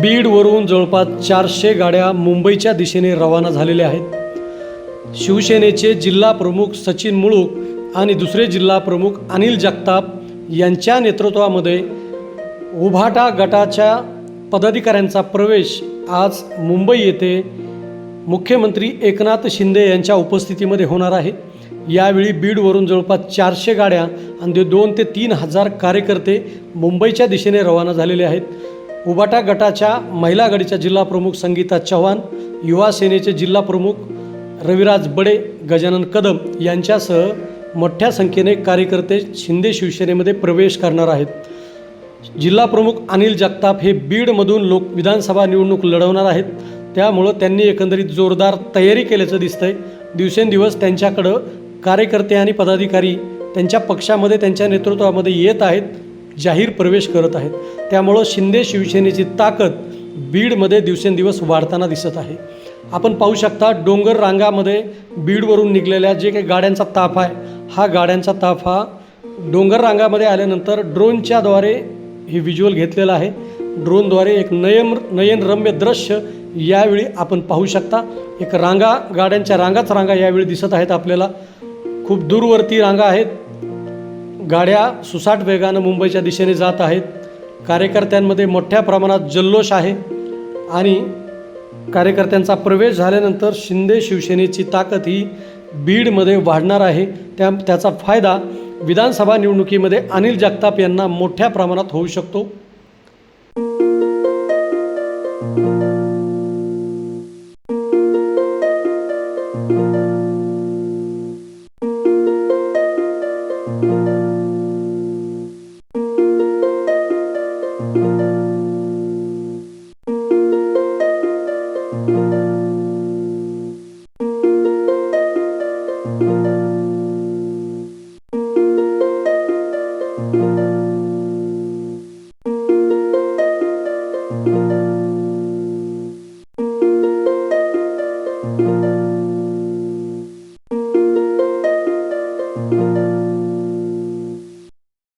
बीडवरून जवळपास चारशे गाड्या मुंबईच्या दिशेने रवाना झालेल्या आहेत. शिवसेनेचे जिल्हा प्रमुख सचिन मुळूक आणि दुसरे जिल्हा प्रमुख अनिल जगताप यांच्या नेतृत्वामध्ये उभाटा गटाच्या पदाधिकाऱ्यांचा प्रवेश आज मुंबई येथे मुख्यमंत्री एकनाथ शिंदे यांच्या उपस्थितीमध्ये होणार आहे. यावेळी बीडवरून जवळपास चारशे गाड्या आणि दोन ते तीन हजार कार्यकर्ते मुंबईच्या दिशेने रवाना झालेले आहेत. उबाटा गटाच्या महिला गडीच्या जिल्हाप्रमुख संगीता चव्हाण युवा सेनेचे जिल्हाप्रमुख रविराज बडे गजानन कदम यांच्यासह मोठ्या संख्येने कार्यकर्ते शिंदे शिवसेनेमध्ये प्रवेश करणार आहेत. जिल्हाप्रमुख अनिल जगताप हे बीडमधून लोक विधानसभा निवडणूक लढवणार आहेत. त्यामुळं त्यांनी एकंदरीत जोरदार तयारी केल्याचं दिसतंय. दिवसेंदिवस त्यांच्याकडं कार्यकर्ते आणि पदाधिकारी त्यांच्या पक्षामध्ये त्यांच्या नेतृत्वामध्ये येत आहेत. जाहीर प्रवेश करत आहेत. त्यामुळं शिंदे शिवसेनेची ताकद बीडमध्ये दिवसेंदिवस वाढताना दिसत आहे. आपण पाहू शकता डोंगर रांगामध्ये बीडवरून निघलेल्या जे काही गाड्यांचा ताफ आहे हा गाड्यांचा ताफ हा डोंगर रांगामध्ये आल्यानंतर ड्रोनच्याद्वारे हे व्हिज्युअल घेतलेलं आहे. ड्रोनद्वारे एक नयन नयनरम्य दृश्य यावेळी आपण पाहू शकता. एक रांगा गाड्यांच्या रांगाच रांगा यावेळी दिसत आहेत आपल्याला. खूप दूरवरती रांगा आहेत. गाड्या सुसाट वेगानं मुंबईच्या दिशेने जात आहेत. कार्यकर्त्यांमध्ये मोठ्या प्रमाणात जल्लोष आहे आणि कार्यकर्त्यांचा प्रवेश झाल्यानंतर शिंदे शिवसेनेची ताकद ही बीडमध्ये वाढणार आहे. त्या त्याचा फायदा विधानसभा निवडणुकीमध्ये अनिल जगताप यांना मोठ्या प्रमाणात होऊ शकतो.